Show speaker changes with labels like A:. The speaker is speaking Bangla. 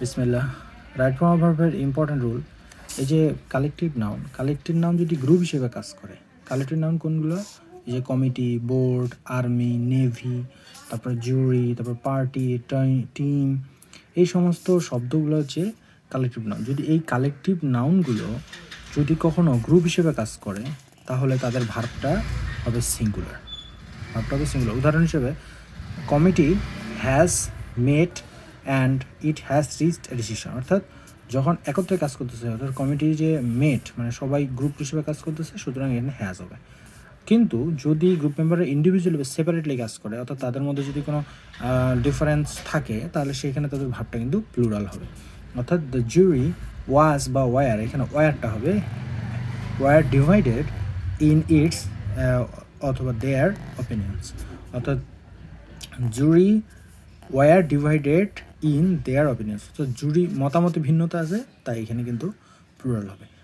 A: বিসমিল্লাহ। রাইট ফর্ম অফ ভার্বের ইম্পর্টেন্ট রুল এই যে কালেকটিভ নাউন কালেকটিভ নাউন যদি গ্রুপ হিসেবে কাজ করে কালেকটিভ নাউন কোনগুলো? এই যে কমিটি বোর্ড আর্মি নেভি তারপর জুরি তারপর পার্টি টিম এই সমস্ত শব্দগুলো হচ্ছে কালেকটিভ নাউন যদি এই কালেকটিভ নাউনগুলো যদি কখনো গ্রুপ হিসেবে কাজ করে, তাহলে তাদের ভার্বটা হবে সিঙ্গুলার ভার্বটা হবে সিঙ্গুলার উদাহরণ হিসেবে committee has met and it has reached decision অর্থাৎ যখন একত্রে কাজ করতেছে, অর্থাৎ কমিটি যে মেট মানে সবাই গ্রুপ হিসেবে কাজ করতেছে, সুতরাং এখানে হ্যাজ হবে। কিন্তু যদি গ্রুপ মেম্বাররা ইন্ডিভিজুয়ালি বা সেপারেটলি কাজ করে, অর্থাৎ তাদের মধ্যে যদি কোনো ডিফারেন্স থাকে, তাহলে সেখানে তাদের ভাবটা কিন্তু প্লুরাল হবে। অর্থাৎ দ্য জুরি ওয়াজ বা ওয়ার এখানে ওয়ারটা হবে ওয়ার ডিভাইডেড ইন ইটস অথবা দেয়ার অপিনিয়ন্স অর্থাৎ jury were divided in their opinions তো জুরি মতামতে ভিন্নতা আছে তাই এখানে কিন্তু প্লুরাল হবে।